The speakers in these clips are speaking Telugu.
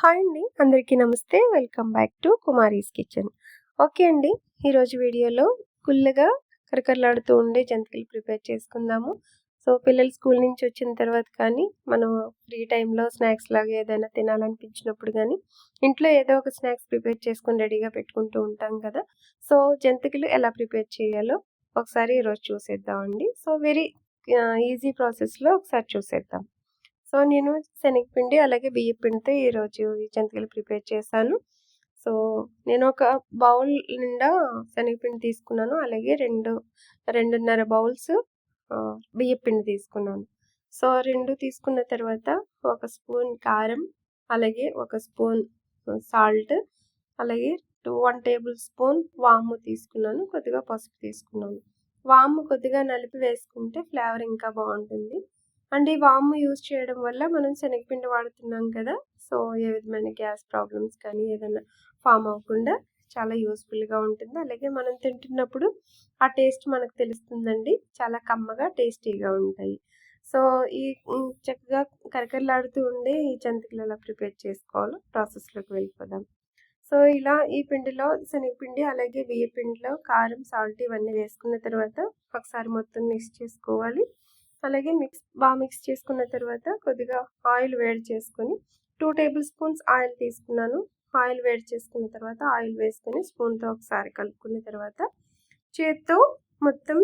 హాయ్ అండి అందరికీ నమస్తే. Welcome back to Kumari's kitchen. Okay అండి ఈరోజు వీడియోలో ఫుల్గా కరకరలాడుతూ ఉండే జంతికలు ప్రిపేర్ చేసుకుందాము. సో పిల్లలు స్కూల్ నుంచి వచ్చిన తర్వాత కానీ మనం ఫ్రీ టైంలో స్నాక్స్ లాగా ఏదైనా తినాలనిపించినప్పుడు కానీ ఇంట్లో ఏదో ఒక స్నాక్స్ ప్రిపేర్ చేసుకుని రెడీగా పెట్టుకుంటూ ఉంటాం కదా. సో జంతికలు ఎలా ప్రిపేర్ చేయాలో ఒకసారి ఈరోజు చూసేద్దామండి. సో వెరీ ఈజీ ప్రాసెస్లో ఒకసారి చూసేద్దాం. సో నేను శనగపిండి అలాగే బియ్య పిండితో ఈరోజు ఈ జంతికలు ప్రిపేర్ చేశాను. సో నేను ఒక బౌల్ నిండా శనగపిండి తీసుకున్నాను. అలాగే రెండు రెండున్నర బౌల్స్ బియ్య పిండి తీసుకున్నాను. సో రెండు తీసుకున్న తర్వాత ఒక స్పూన్ కారం అలాగే ఒక స్పూన్ సాల్ట్ అలాగే టూ వన్ టేబుల్ స్పూన్ వాము తీసుకున్నాను. కొద్దిగా పసుపు తీసుకున్నాను. వాము కొద్దిగా నలిపి వేసుకుంటే ఫ్లేవర్ ఇంకా బాగుంటుంది. అండ్ ఈ వాము యూజ్ చేయడం వల్ల మనం శనగపిండి వాడుతున్నాం కదా. సో ఏ విధమైన గ్యాస్ ప్రాబ్లమ్స్ కానీ ఏదైనా ఫామ్ అవ్వకుండా చాలా యూస్ఫుల్గా ఉంటుంది. అలాగే మనం తింటున్నప్పుడు ఆ టేస్ట్ మనకు తెలుస్తుందండి. చాలా కమ్మగా టేస్టీగా ఉంటాయి. సో ఈ చక్కగా కరకరలాడుతూ ఉండే ఈ జంతికలు ఎలా ప్రిపేర్ చేసుకోవాలో ప్రాసెస్లోకి వెళ్ళిపోదాం. సో ఇలా ఈ పిండిలో శనగపిండి అలాగే బియ్య పిండిలో కారం సాల్ట్ ఇవన్నీ వేసుకున్న తర్వాత ఒకసారి మొత్తం మిక్స్ చేసుకోవాలి. అలాగే మిక్స్ బాగా మిక్స్ చేసుకున్న తర్వాత కొద్దిగా ఆయిల్ వేడి చేసుకొని టూ టేబుల్ స్పూన్స్ ఆయిల్ తీసుకున్నాను. ఆయిల్ వేడి చేసుకున్న తర్వాత ఆయిల్ వేసుకొని స్పూన్తో ఒకసారి కలుపుకున్న తర్వాత చేత్తో మొత్తం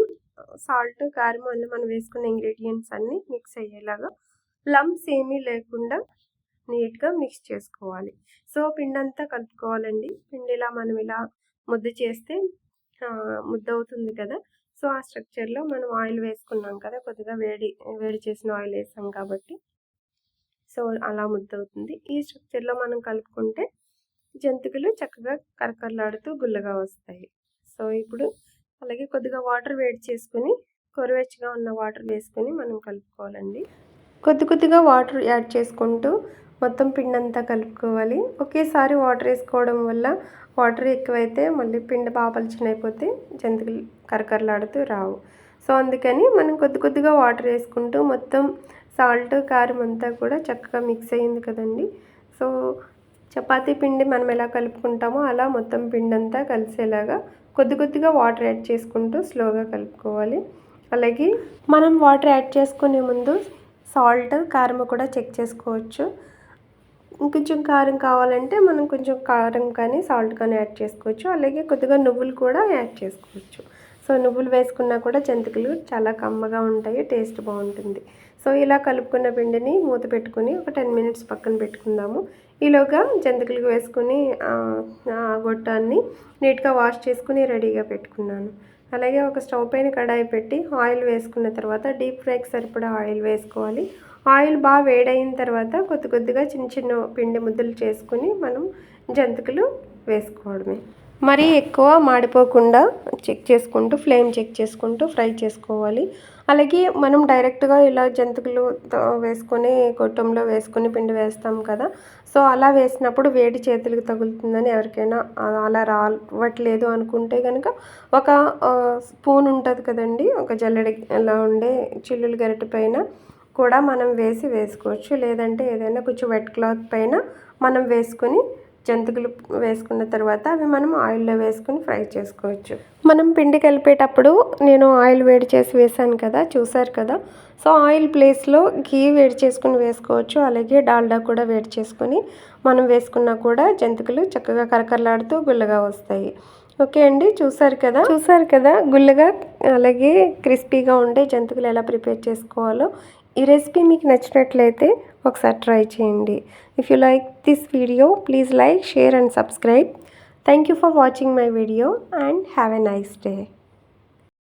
సాల్ట్ కారం అన్నీ మనం వేసుకున్న ఇంగ్రీడియంట్స్ అన్నీ మిక్స్ అయ్యేలాగా లంప్స్ ఏమీ లేకుండా నీట్గా మిక్స్ చేసుకోవాలి. సో పిండి అంతా కలుపుకోవాలండి. పిండి ఇలా మనం ఇలా ముద్ద చేస్తే ముద్ద అవుతుంది కదా. సో ఆ స్ట్రక్చర్లో మనం ఆయిల్ వేసుకున్నాం కదా! కొద్దిగా వేడి వేడి చేసిన ఆయిల్ వేసాం కాబట్టి. సో అలా ముద్దవుతుంది. ఈ స్ట్రక్చర్లో మనం కలుపుకుంటే జంతికలు చక్కగా కరకరలాడుతూ గుల్లగా వస్తాయి. సో ఇప్పుడు అలాగే కొద్దిగా వాటర్ వేడి చేసుకుని కొరవెచ్చగా ఉన్న వాటర్ వేసుకొని మనం కలుపుకోవాలండి. కొద్ది కొద్దిగా వాటర్ యాడ్ చేసుకుంటూ మొత్తం పిండి అంతా కలుపుకోవాలి. ఒకేసారి వాటర్ వేసుకోవడం వల్ల వాటర్ ఎక్కువైతే మళ్ళీ పిండి పాపలు అయిపోతే జంతికలు కరకరలాడుతూ రావు. సో అందుకని మనం కొద్ది కొద్దిగా వాటర్ వేసుకుంటూ మొత్తం సాల్ట్ కారం అంతా కూడా చక్కగా మిక్స్ అయ్యింది కదండి. సో చపాతీ పిండి మనం ఎలా కలుపుకుంటామో అలా మొత్తం పిండి అంతా కలిసేలాగా కొద్ది కొద్దిగా వాటర్ యాడ్ చేసుకుంటూ స్లోగా కలుపుకోవాలి. అలాగే మనం వాటర్ యాడ్ చేసుకునే ముందు సాల్ట్ కారం కూడా చెక్ చేసుకోవచ్చు. ఇంకొంచెం కారం కావాలంటే మనం కొంచెం కారం కానీ సాల్ట్ కానీ యాడ్ చేసుకోవచ్చు. అలాగే కొద్దిగా నువ్వులు కూడా యాడ్ చేసుకోవచ్చు. సో నువ్వులు వేసుకున్నా కూడా జంతికలు చాలా కమ్మగా ఉంటాయి టేస్ట్ బాగుంటుంది. సో ఇలా కలుపుకున్న పిండిని మూత పెట్టుకుని ఒక టెన్ మినిట్స్ పక్కన పెట్టుకుందాము. ఈలోగా జంతికలు వేసుకుని గొట్టాన్ని నీట్గా వాష్ చేసుకుని రెడీగా పెట్టుకున్నాను. అలాగే ఒక స్టవ్ పైన కడాయి పెట్టి ఆయిల్ వేసుకున్న తర్వాత డీప్ ఫ్రైకి సరిపడా ఆయిల్ వేసుకోవాలి. ఆయిల్ బాగా వేడైన తర్వాత కొద్ది కొద్దిగా చిన్న చిన్న పిండి ముద్దలు చేసుకుని మనం జంతికలు వేసుకోవడమే. మరీ ఎక్కువ మాడిపోకుండా చెక్ చేసుకుంటూ ఫ్లేమ్ చెక్ చేసుకుంటూ ఫ్రై చేసుకోవాలి. అలాగే మనం డైరెక్ట్గా ఇలా జంతికలు వేసుకొని కొట్టంలో వేసుకొని పిండి వేస్తాం కదా. సో అలా వేసినప్పుడు వేడి చేతులకు తగులుతుందని ఎవరికైనా అలా రావట్లేదు అనుకుంటే కనుక ఒక స్పూన్ ఉంటుంది కదండి. ఒక జల్లెడలా ఉండే చిల్లులు గరిటె పైన కూడా మనం వేసి వేసుకోవచ్చు. లేదంటే ఏదైనా కొంచెం వెట్ క్లాత్ పైన మనం వేసుకొని జంతికలు వేసుకున్న తర్వాత అవి మనం ఆయిల్లో వేసుకుని ఫ్రై చేసుకోవచ్చు. మనం పిండి కలిపేటప్పుడు నేను ఆయిల్ వేడి చేసి వేసాను కదా చూసారు కదా? సో ఆయిల్ ప్లేస్లో గీ వేడి చేసుకుని వేసుకోవచ్చు. అలాగే డాల్డా కూడా వేడి చేసుకొని మనం వేసుకున్నా కూడా జంతికలు చక్కగా కరకరలాడుతూ గుల్లగా వస్తాయి. ఓకే అండి చూసారు కదా? చూసారు కదా? గుల్లగా అలాగే క్రిస్పీగా ఉండే జంతికలు ఎలా ప్రిపేర్ చేసుకోవాలో. ఈ రెసిపీ మీకు నచ్చినట్లయితే ఒకసారి ట్రై చేయండి. If you like this video please like share and subscribe thank you for watching my video and have a nice day